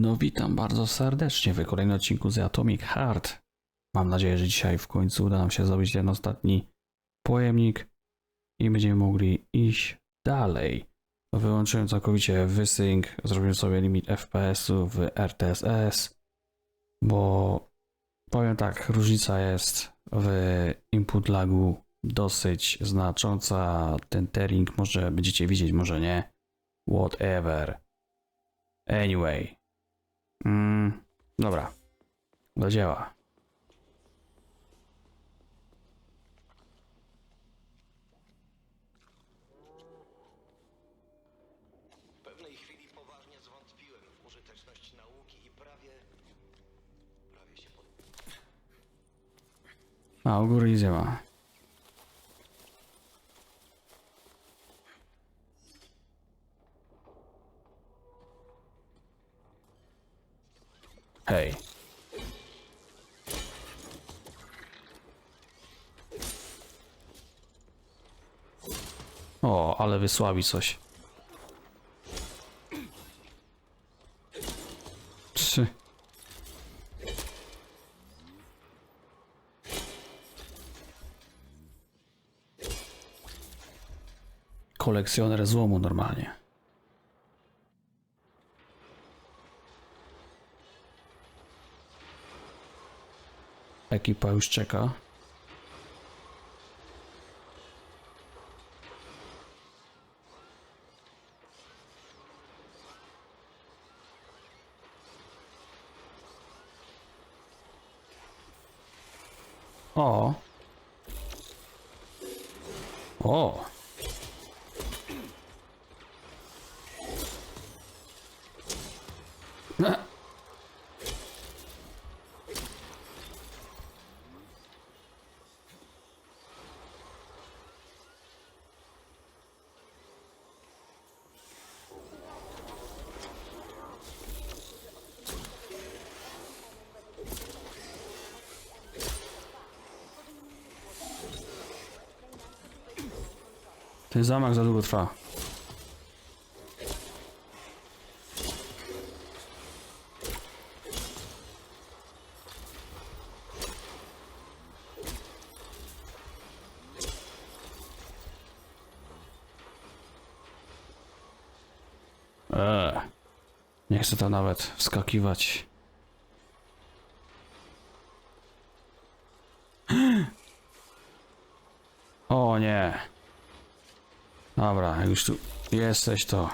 No witam bardzo serdecznie w kolejnym odcinku z Atomic Heart. Mam nadzieję, że dzisiaj w końcu uda nam się zrobić ten ostatni pojemnik i będziemy mogli iść dalej. Wyłączyłem całkowicie wysync, zrobiłem sobie limit FPS-u w RTSS, bo powiem tak, różnica jest w input lagu dosyć znacząca. Ten tering może będziecie widzieć, może nie. Whatever. Anyway. Mm, dobra. Do dzieła. W pewnej chwili poważnie zwątpiłem w użyteczność nauki i prawie... prawie się pod... A, u góry nic nie Hej. O, ale wysławi coś. Trzy. Kolekcjoner złomu normalnie. Ekipa już czeka. O. O. Ten zamach za długo trwa. Eee, nie chcę tam nawet wskakiwać. O nie. Dobra, jak już tu jesteś to.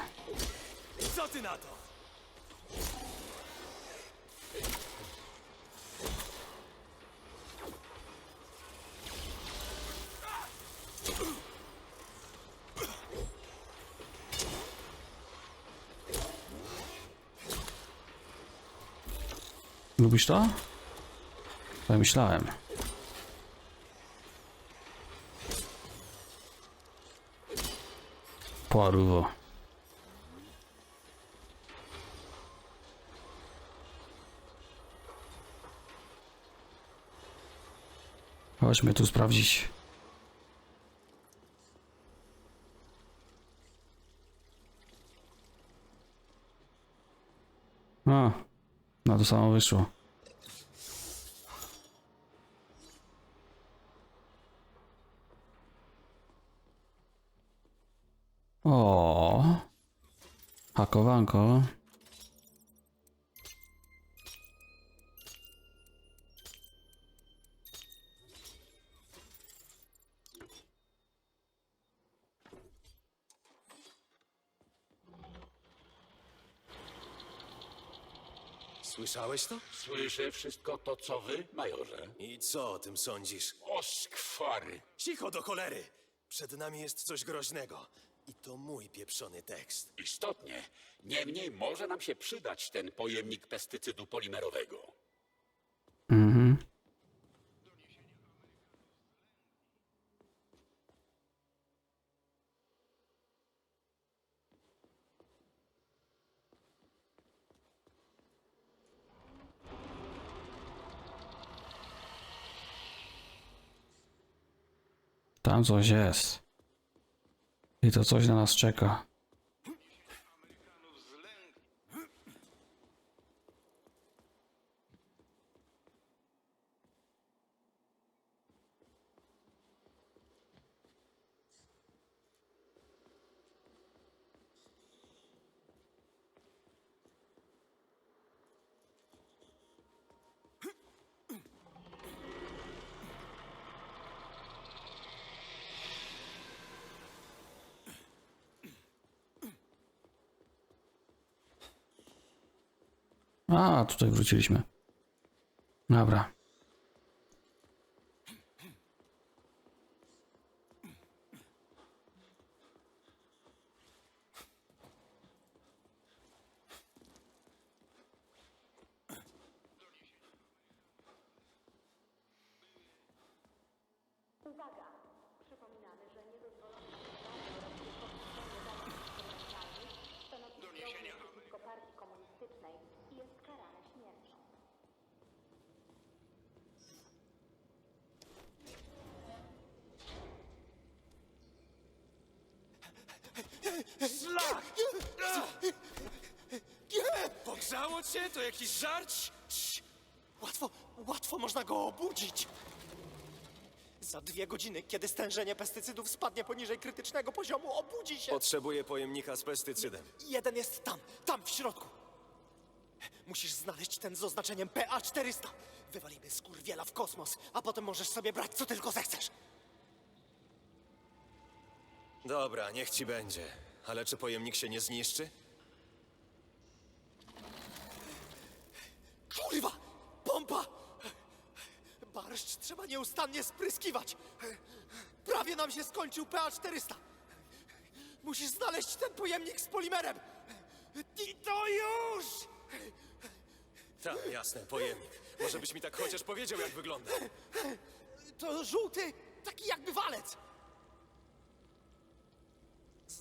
Co ty na to? Lubisz to? Tak myślałem. Paruwo. Chodźmy tu sprawdzić. A, na to samo wyszło. O, hakowanko. Słyszałeś to? Słyszę wszystko to, co wy, majorze. I co o tym sądzisz? O skwary! Cicho do cholery! Przed nami jest coś groźnego. I to mój pieprzony tekst. Istotnie. Niemniej może nam się przydać ten pojemnik pestycydu polimerowego. Mhm. Coś jest. I to coś na nas czeka. A, tutaj wróciliśmy. Dobra. Szlak! Pogrzało cię? To jakiś? Cii. Łatwo, łatwo można go obudzić. Za dwie godziny, kiedy stężenie pestycydów spadnie poniżej krytycznego poziomu, obudzi się. Potrzebuję pojemnika z pestycydem. Jeden jest tam, tam w środku. Musisz znaleźć ten z oznaczeniem PA400. Wywalimy skurwiela w kosmos, a potem możesz sobie brać co tylko zechcesz. Dobra, niech ci będzie. Ale czy pojemnik się nie zniszczy? Kurwa! Pompa! Barszcz trzeba nieustannie spryskiwać. Prawie nam się skończył PA400. Musisz znaleźć ten pojemnik z polimerem. I to już! Tak, jasne, pojemnik. Może byś mi tak chociaż powiedział, jak wygląda. To żółty, taki jakby walec.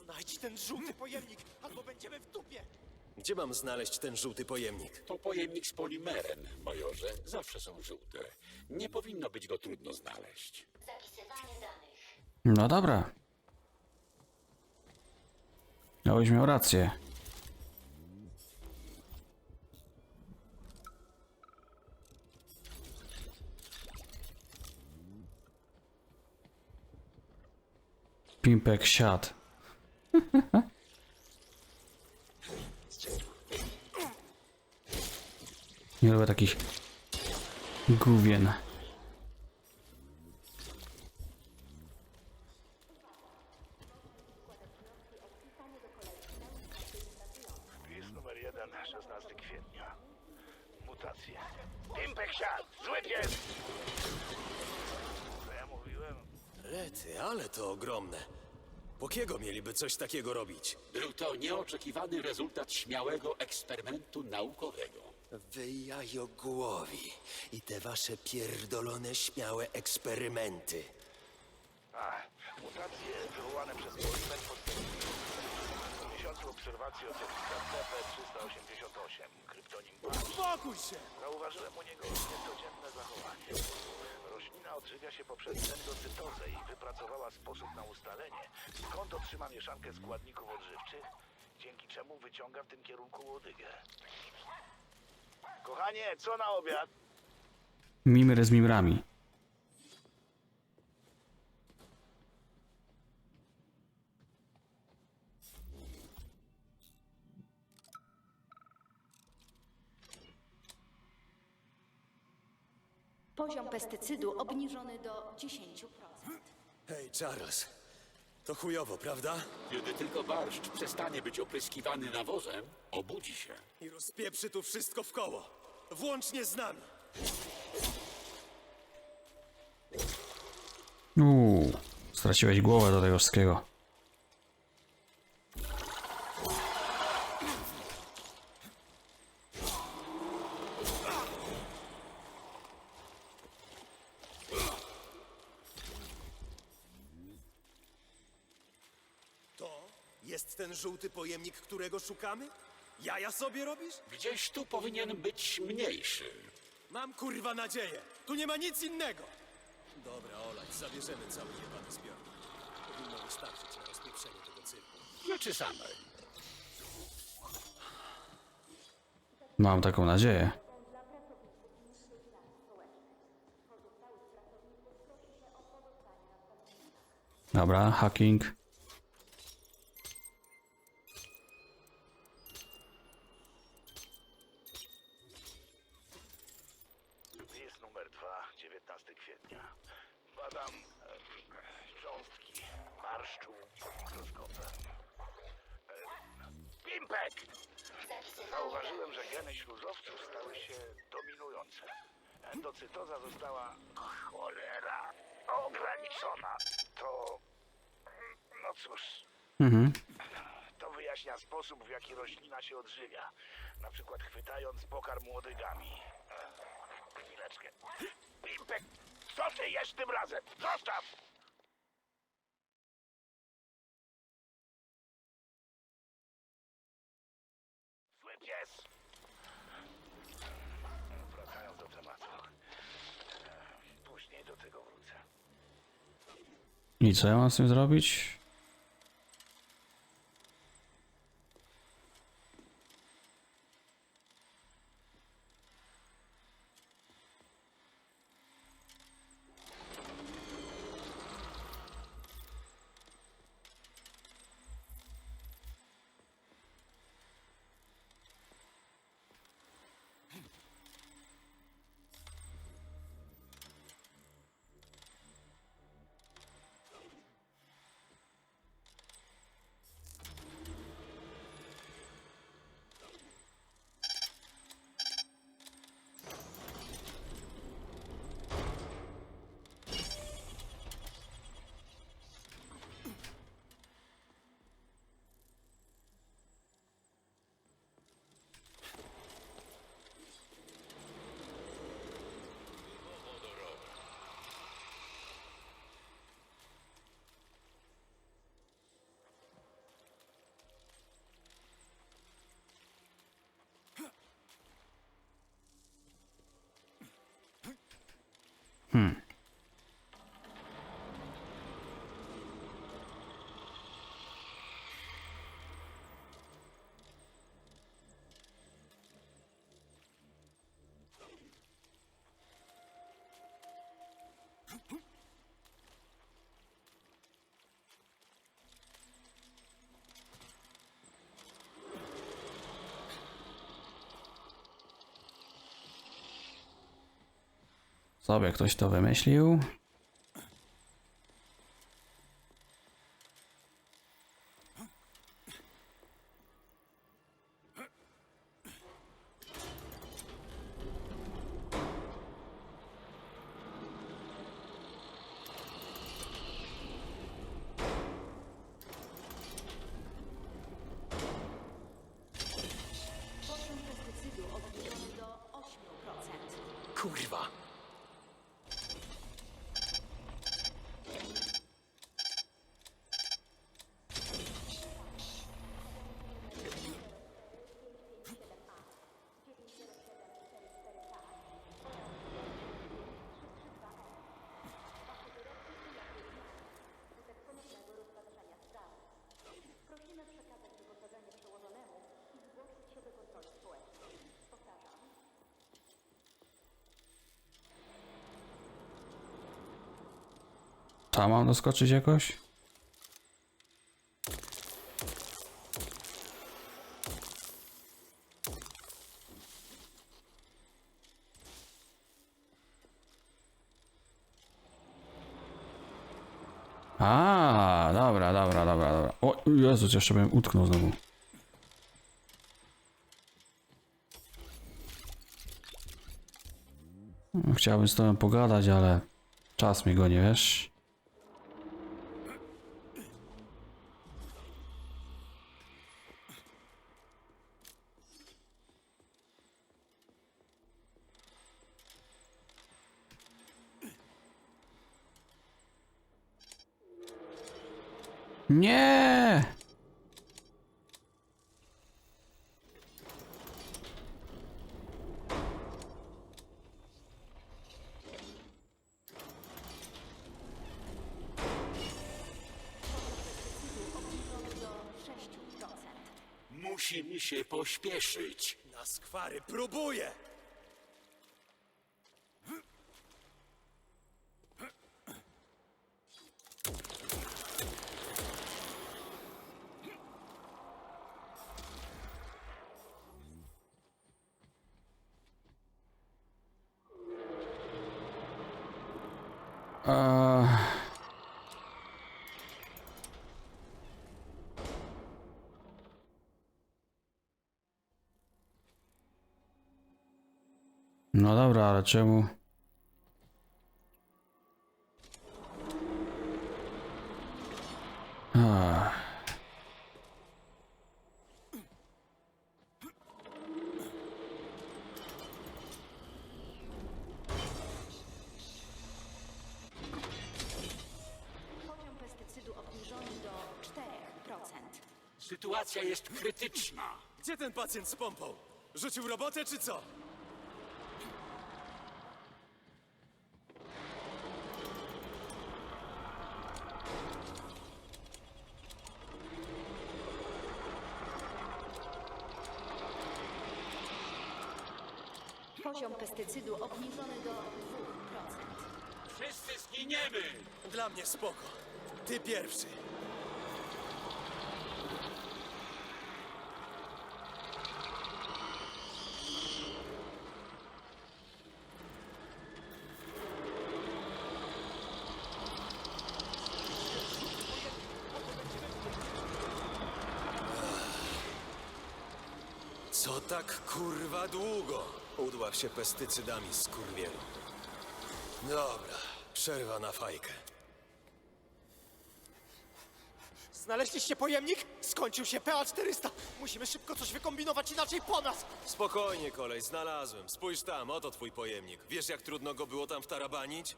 Znajdź ten żółty pojemnik, albo będziemy w dupie. Gdzie mam znaleźć ten żółty pojemnik? To pojemnik z polimerem, majorze. Zawsze są żółte. Nie powinno być go trudno znaleźć. Zapisywanie danych. No dobra. Miałeś miał rację. Pimpek siad. Nie lubię takich gówien. Wpis numer 1, 16 kwietnia. Mutacje. Pimpek siadł! Zły pies! Co ja mówiłem? Rety, ale to ogromne. Po kiego mieliby coś takiego robić? Był to nieoczekiwany rezultat śmiałego eksperymentu naukowego. Wy jajogłowi i te wasze pierdolone, śmiałe eksperymenty. A, mutacje wywołane przez miesiącu obserwacji certyfikat CP388, kryptonim BASH, Spokój się! zauważyłem u niego niecodzienne zachowanie. Roślina odżywia się poprzez endocytozę i wypracowała sposób na ustalenie, skąd otrzyma mieszankę składników odżywczych, dzięki czemu wyciąga w tym kierunku łodygę. Kochanie, co na obiad? Mimry z mimrami. Poziom pestycydu obniżony do 10%. Hej, Charles. To chujowo, prawda? Kiedy tylko barszcz przestanie być opryskiwany nawozem, obudzi się. I rozpieprzy tu wszystko w koło. Włącznie z nami. Uuu, straciłeś głowę do tego wszystkiego. To jest ten żółty pojemnik, którego szukamy? Jaja sobie robisz? Gdzieś tu powinien być mniejszy. Mam kurwa nadzieję. Tu nie ma nic innego. Dobra, olać, zabierzemy cały jebany zbiornik. Powinno wystarczyć na rozpieprzenie tego cyrku. Rzeczy samej. Mam taką nadzieję. Dobra, hacking. Zauważyłem, że geny śluzowców stały się dominujące. Endocytoza została, cholera, ograniczona. To, no cóż, Mhm. to wyjaśnia sposób, w jaki roślina się odżywia. Na przykład chwytając pokarm łodygami. Chwileczkę. Pimpek, co ty jesz tym razem? Zostaw! Zły pies! Wracając do tematu. Ech, Później do tego wrócę. I co ja mam z tym zrobić? Sobie ktoś to wymyślił. Tam mam doskoczyć jakoś? A, dobra, dobra, dobra, dobra. O, Jezus, jeszcze bym utknął znowu. Chciałbym z tobą pogadać, ale czas mi go nie wiesz. Nie! do 6%. Musimy się pośpieszyć. Na skwary próbuję! Eee... Ale czemu? Ah. Poziom pestycydu obniżony do 4%. Sytuacja jest krytyczna. Gdzie ten pacjent z pompą? Rzucił robotę czy co? Poziom pestycydu obniżony do 2%. Wszyscy zginiemy! Mnie spoko. Ty pierwszy. Co tak kurwa długo? Udław się pestycydami, skurwielu. Dobra, przerwa na fajkę. Znaleźliście pojemnik? Skończył się PA-400. Musimy szybko coś wykombinować, inaczej po nas. Spokojnie, kolej, znalazłem. Spójrz tam, oto twój pojemnik. Wiesz, jak trudno go było tam wtarabanić?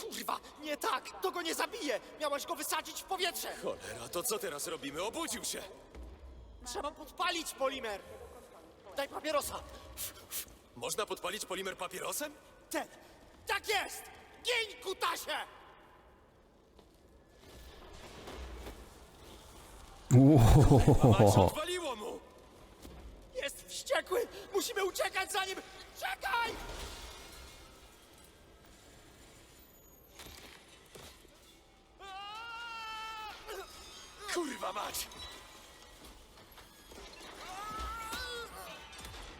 Kurwa, nie tak! To go nie zabije! Miałeś go wysadzić w powietrze! Cholera, to co teraz robimy? Obudził się! Trzeba podpalić polimer! Daj papierosa! Można podpalić polimer papierosem? Ten! Tak jest! Gień, kutasie! Odwaliło mu! Jest wściekły! Musimy uciekać za nim! Czekaj! Kurwa mać!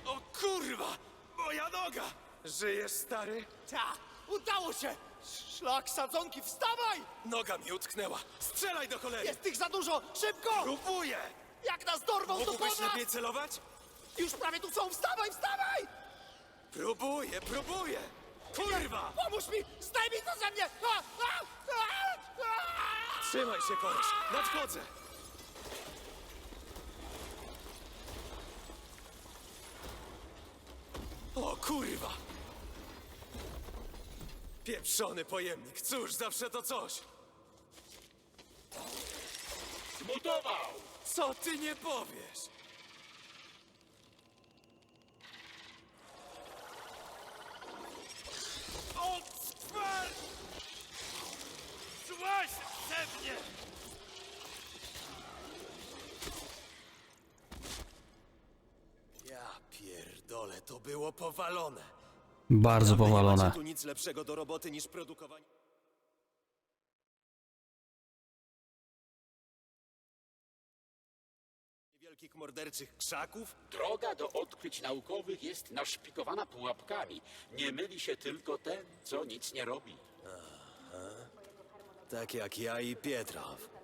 O kurwa! Moja noga! Żyjesz, stary? Ta! Udało się! Szlak sadzonki, wstawaj! Noga mi utknęła. Strzelaj do cholery! Jest tych za dużo! Szybko! Próbuję! Jak nas dorwą, to po Mógłbyś nas! lepiej celować? Już prawie tu są! Wstawaj, wstawaj! Próbuję, próbuję! Kurwa! Pomóż mi! Zdejmij to ze mnie! A, a, a, a! Trzymaj się, koleś! Nadchodzę! O kurwa! Pieprzony pojemnik, cóż, zawsze to coś! Zmutował! Co ty nie powiesz? Otwar! Złaź ze mnie! Ja pierdolę, to było powalone. Bardzo Nie powalone. macie tu nic lepszego do roboty niż produkowanie... Wielkich morderczych krzaków? Droga do odkryć naukowych jest naszpikowana pułapkami. Nie myli się tylko ten, co nic nie robi. Tak jak ja i Pietrow.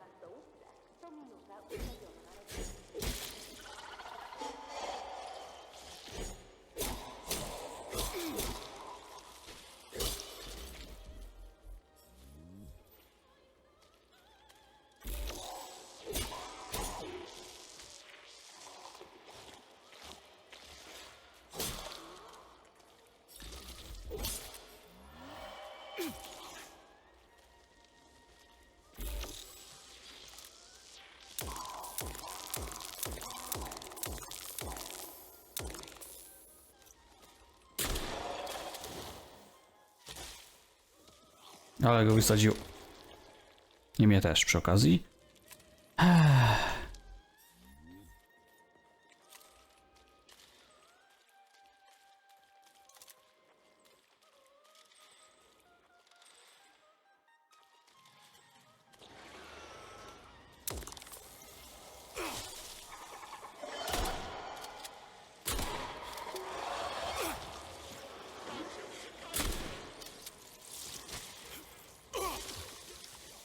Ale go wysadził. I mnie też przy okazji.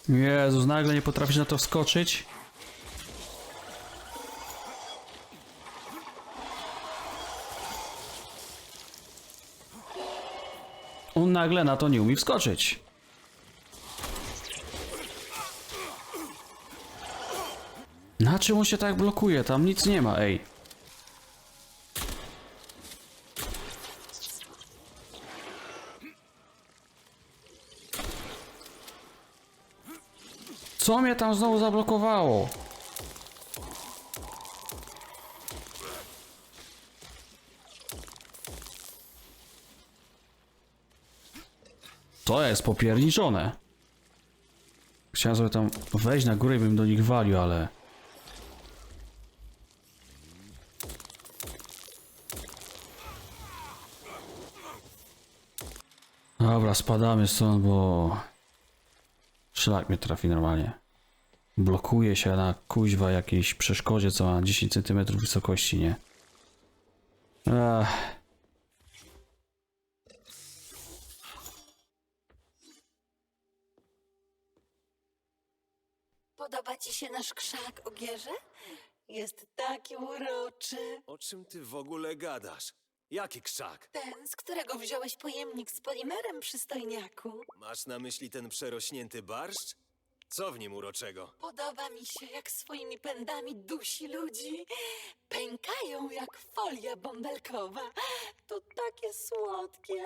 Jezus, nagle nie potrafisz na to wskoczyć? On nagle na to nie umie wskoczyć. Na czym on się tak blokuje? Tam nic nie ma, ej. Co mnie tam znowu zablokowało? To jest popierniczone. Chciałem sobie tam wejść na górę i bym do nich walił, ale... Dobra, spadamy stąd, bo... Szlak mnie trafi normalnie. Blokuje się na kuźwa jakiejś przeszkodzie, co ma 10 cm wysokości, nie? Ech. Podoba ci się nasz krzak, Ogierze? Jest taki uroczy. O czym ty w ogóle gadasz? Jaki krzak? Ten, z którego wziąłeś pojemnik z polimerem, przystojniaku. Masz na myśli ten przerośnięty barszcz? Co w nim uroczego? Podoba mi się, jak swoimi pędami dusi ludzi. Pękają jak folia bąbelkowa. To takie słodkie.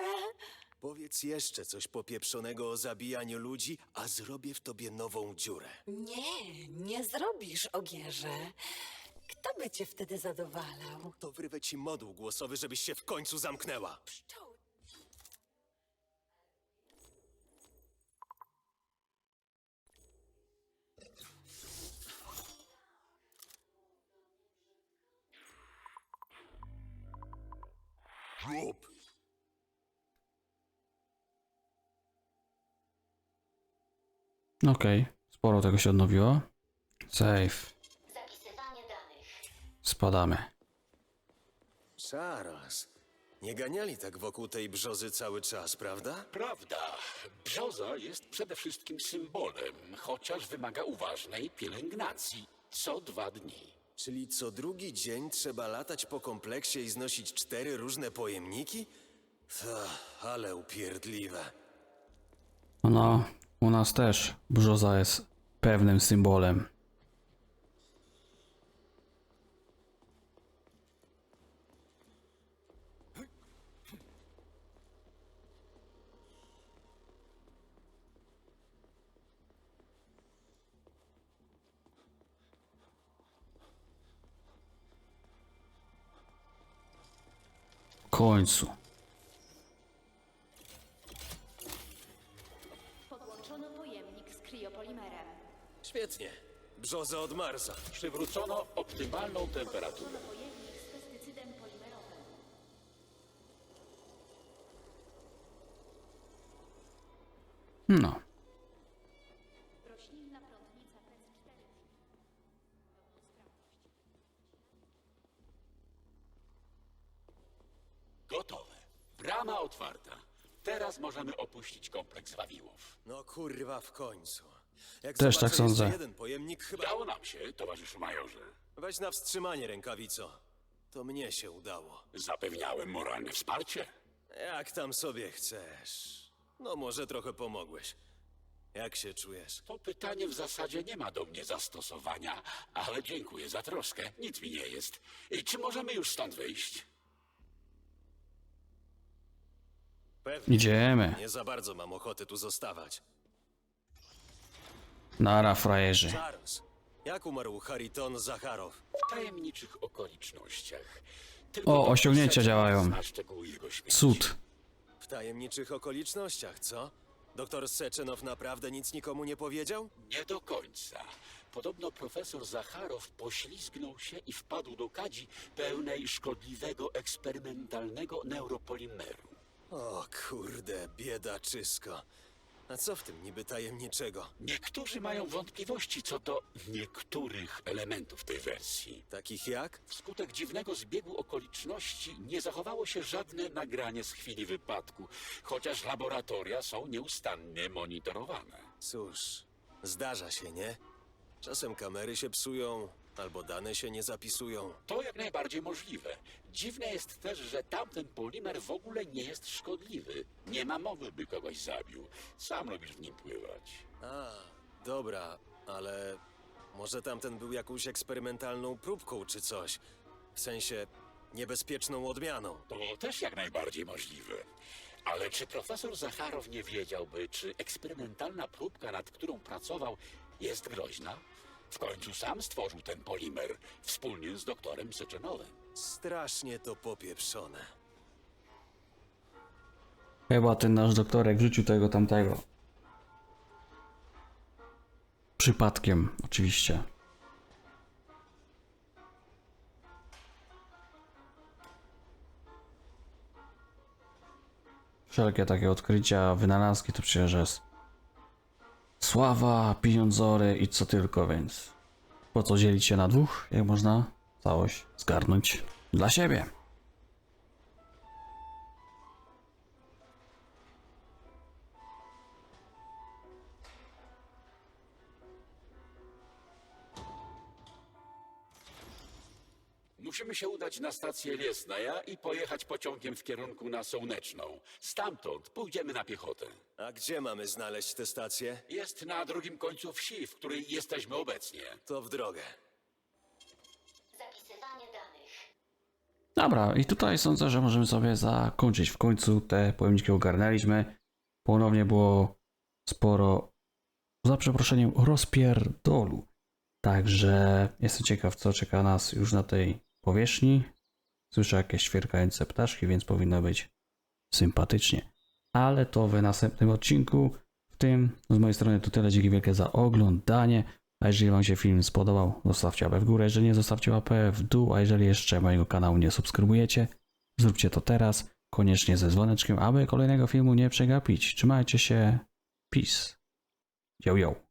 Powiedz jeszcze coś popieprzonego o zabijaniu ludzi, a zrobię w tobie nową dziurę. Nie, nie zrobisz, Ogierze. Kto by cię wtedy zadowalał? To wyrwę ci moduł głosowy, żebyś się w końcu zamknęła. Pszczoły. Rób! Okej, sporo tego się odnowiło. Save. Spadamy. Charles, nie ganiali tak wokół tej brzozy cały czas, prawda? Prawda, brzoza jest przede wszystkim symbolem, chociaż wymaga uważnej pielęgnacji co dwa dni. Czyli co drugi dzień trzeba latać po kompleksie i znosić cztery różne pojemniki? Ta, ale upierdliwe. No, u nas też brzoza jest pewnym symbolem. Końcu. Podłączono pojemnik z kriopolimerem. Świetnie. Brzoza od Marsa. Przywrócono optymalną temperaturę. Pojemnik z pestycydem polimerowym. No. Otwarta. Teraz możemy opuścić kompleks Wawiłów. No kurwa, w końcu. Jak Też zobaczę tak sądzę. jeszcze jeden pojemnik chyba... Udało nam się, towarzyszu majorze. Weź na wstrzymanie rękawico. To mnie się udało. Zapewniałem moralne wsparcie. Jak tam sobie chcesz. No może trochę pomogłeś. Jak się czujesz? To pytanie w zasadzie nie ma do mnie zastosowania, ale dziękuję za troskę. Nic mi nie jest. I czy możemy już stąd wyjść? Pewnie. Idziemy. Nie za bardzo mam ochotę tu zostawać. Nara, frajerzy. Charles, jak umarł Hariton Zacharow? W tajemniczych okolicznościach. Tylko O, osiągnięcia działają. Cud. W tajemniczych okolicznościach, co? Doktor Seczenow naprawdę nic nikomu nie powiedział? Nie do końca. Podobno profesor Zacharow poślizgnął się i wpadł do kadzi pełnej szkodliwego eksperymentalnego neuropolimeru. O kurde, biedaczysko. A co w tym niby tajemniczego? Niektórzy mają wątpliwości co do niektórych elementów tej wersji. Takich jak? Wskutek dziwnego zbiegu okoliczności nie zachowało się żadne nagranie z chwili wypadku, chociaż laboratoria są nieustannie monitorowane. Cóż, zdarza się, nie? Czasem kamery się psują, Albo dane się nie zapisują. To jak najbardziej możliwe. Dziwne jest też, że tamten polimer w ogóle nie jest szkodliwy. Nie ma mowy, by kogoś zabił. Sam lubisz w nim pływać. A, dobra, ale może tamten był jakąś eksperymentalną próbką czy coś. W sensie niebezpieczną odmianą. To też jak najbardziej możliwe. Ale czy profesor Zacharow nie wiedziałby, czy eksperymentalna próbka, nad którą pracował, jest groźna? W końcu sam stworzył ten polimer, wspólnie z doktorem Syczynowem. Strasznie to popieprzone. Chyba ten nasz doktorek wrzucił tego tamtego. Przypadkiem, oczywiście. Wszelkie takie odkrycia, wynalazki to przecież jest sława, pieniądzory i co tylko, więc po co dzielić się na dwóch, jak można całość zgarnąć dla siebie. Się udać na stację Liesnaja i pojechać pociągiem w kierunku na Słoneczną. Stamtąd pójdziemy na piechotę. A gdzie mamy znaleźć tę stację? Jest na drugim końcu wsi, w której jesteśmy obecnie. To w drogę. Zapisywanie danych. Dobra, i tutaj sądzę, że możemy sobie zakończyć. W końcu te pojemniki ogarnęliśmy. Ponownie było sporo, za przeproszeniem, rozpierdolu. Także jestem ciekaw, co czeka nas już na tej powierzchni. Słyszę jakieś świerkające ptaszki, więc powinno być sympatycznie. Ale to w następnym odcinku. W tym z mojej strony to tyle. Dzięki wielkie za oglądanie. A jeżeli Wam się film spodobał, zostawcie łapę w górę. Jeżeli nie, zostawcie łapę w dół. A jeżeli jeszcze mojego kanału nie subskrybujecie, zróbcie to teraz. Koniecznie ze dzwoneczkiem, aby kolejnego filmu nie przegapić. Trzymajcie się. Peace. Yo, yo.